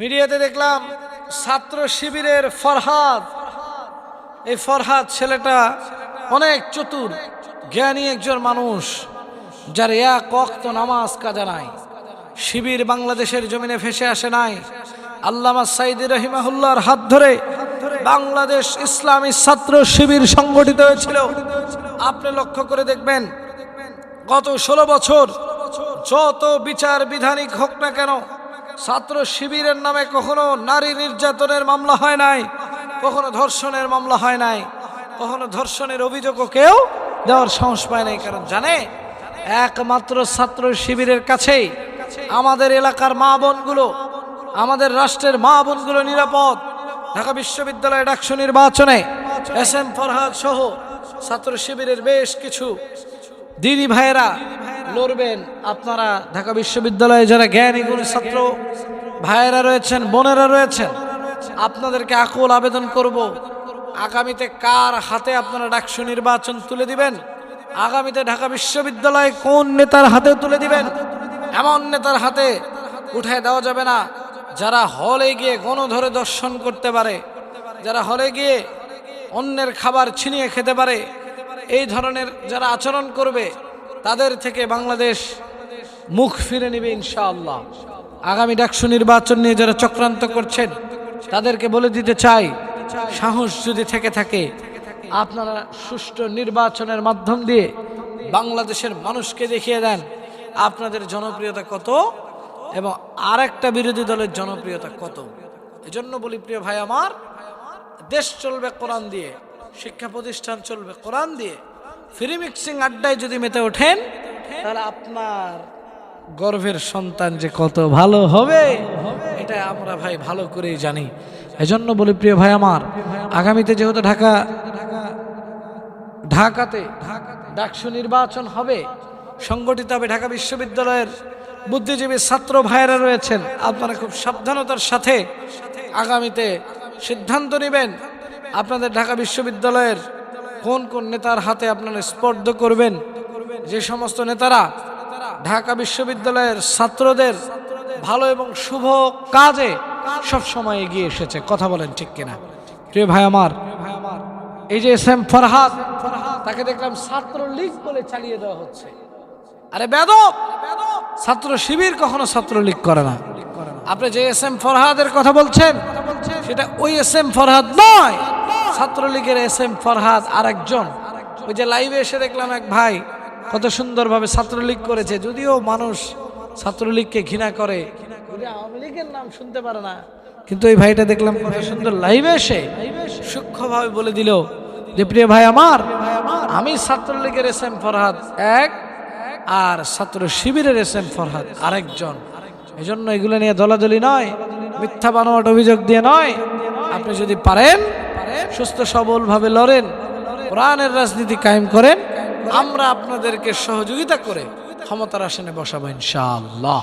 মিডিয়াতে দেখলাম ছাত্র শিবিরের ফরহাদ। এই ফরহাদ ছেলেটা অনেক চতুর, জ্ঞানী একজন মানুষ, যার এক অক্ত নামাজ কাজা নাই। শিবির বাংলাদেশের জমিনে ভেসে আসে নাই। আল্লামা সাইদি রহিমাহুল্লাহর হাত ধরে বাংলাদেশ ইসলামী ছাত্র শিবির সংগঠিত হয়েছিল। আপনি লক্ষ্য করে দেখবেন, গত ষোলো বছর যত বিচার বিধানিক হোক না কেন ছাত্র শিবিরের নামে কখনো নারী নির্যাতনের মামলা হয় নাই, কখনো ধর্ষণের মামলা হয় নাই, কখনো ধর্ষণের অভিযোগও কেউ দেওয়ার সাহস পায় নাই। কারণ জানে, একমাত্র ছাত্র শিবিরের কাছেই আমাদের এলাকার মা বোনগুলো, আমাদের রাষ্ট্রের মা বোনগুলো নিরাপদ। ঢাকা বিশ্ববিদ্যালয় ডাকসু নির্বাচনে এস এম ফরহাদ সহ ছাত্র শিবিরের বেশ কিছু দিদি ভাইয়েরা লড়বেন আপনারা ঢাকা বিশ্ববিদ্যালয়ে যারা জ্ঞানী, গুণী ছাত্র, ভাইয়েরা রয়েছেন, বোনেরা রয়েছেন, আপনাদেরকে আকুল আবেদন করব। আগামীতে কার হাতে আপনারা ডাকসু নির্বাচন তুলে দিবেন? আগামীতে ঢাকা বিশ্ববিদ্যালয়ে কোন নেতার হাতে তুলে দিবেন? এমন নেতার হাতে উঠায় দেওয়া যাবে না। যারা হলে গিয়ে গণধরে দর্শন করতে পারে, যারা হলে গিয়ে অন্যের খাবার ছিনিয়ে খেতে পারে, এই ধরনের যারা আচরণ করবে তাদের থেকে বাংলাদেশ মুখ ফিরে নেবে ইনশাআল্লাহ। আগামী ডাকসু নির্বাচন নিয়ে যারা চক্রান্ত করছেন, তাদেরকে বলে দিতে চাই, সাহস যদি থেকে থাকে, আপনারা সুষ্ঠু নির্বাচনের মাধ্যম দিয়ে বাংলাদেশের মানুষকে দেখিয়ে দেন আপনাদের জনপ্রিয়তা কত এবং আরেকটা বিরোধী দলের জনপ্রিয়তা কত। এজন্য বলি, প্রিয় ভাই আমার, দেশ চলবে কোরআন দিয়ে, শিক্ষা প্রতিষ্ঠান চলবে কোরআন দিয়ে ফ্রি মিক্সিং আড্ডায় যদি মেতে ওঠেন, তাহলে আপনার গর্ভের সন্তান যে কত ভালো হবে, এটা আমরা ভাই ভালো করেই জানি। এজন্য বলি, প্রিয় ভাই আমার, আগামীতে যেহেতু ঢাকা, ঢাকাতে ডাকসু নির্বাচন হবে, সংগঠিত হবে ঢাকা বিশ্ববিদ্যালয়ের বুদ্ধিজীবী ছাত্র ভাইয়েরা রয়েছেন, আপনারা খুব সাবধানতার সাথে আগামীতে সিদ্ধান্ত নেবেন। আপনাদের ঢাকা বিশ্ববিদ্যালয়ের কোন কোন নেতার হাতে আপনারা স্পর্ধ করবেন? যে সমস্ত নেতারা ঢাকা বিশ্ববিদ্যালয়ের ছাত্রদের ভালো এবং শুভ কাজে সব সময় এগিয়ে এসেছে। কথা বলেন ঠিক কিনা? প্রিয় ভাই আমার, এই যে এস এম ফরহাদ, তাকে দেখলাম ছাত্র লীগ বলে চালিয়ে দেওয়া হচ্ছে। আরে বেদব! ছাত্র শিবির কখনো ছাত্র লীগ করে না। আপনি যে এস এম ফরহাদের কথা বলছেন, সেটা ওই এস এম ফরহাদ নয়। ছাত্রলীগের এস এম ফরহাদ আর একজন ওই যে লাইভে এসে দেখলাম এক ভাই কত সুন্দরভাবে ছাত্রলীগ করেছে যদিও মানুষ ছাত্রলীগকে ঘৃণা করে। আওয়ামী লীগের নাম শুনতে পারে না। কিন্তু এই ভাইটা দেখলাম কত সুন্দর লাইভে এসে সূক্ষ্মভাবে বলে দিল যে প্রিয় ভাই আমার আমি ছাত্রলীগের এস এম ফরহাদ এক আর ছাত্র শিবিরের এস এম ফরহাদ আরেকজন। এই জন্য এগুলো নিয়ে দলাদলি নয় মিথ্যা বানোয়াট অভিযোগ দিয়ে নয়। আপনি যদি পারেন সুস্থ সবলভাবে লড়েন, কোরআনের রাজনীতি কায়েম করেন, আমরা আপনাদেরকে সহযোগিতা করে ক্ষমতার আসনে বসাবো ইনশাআল্লাহ।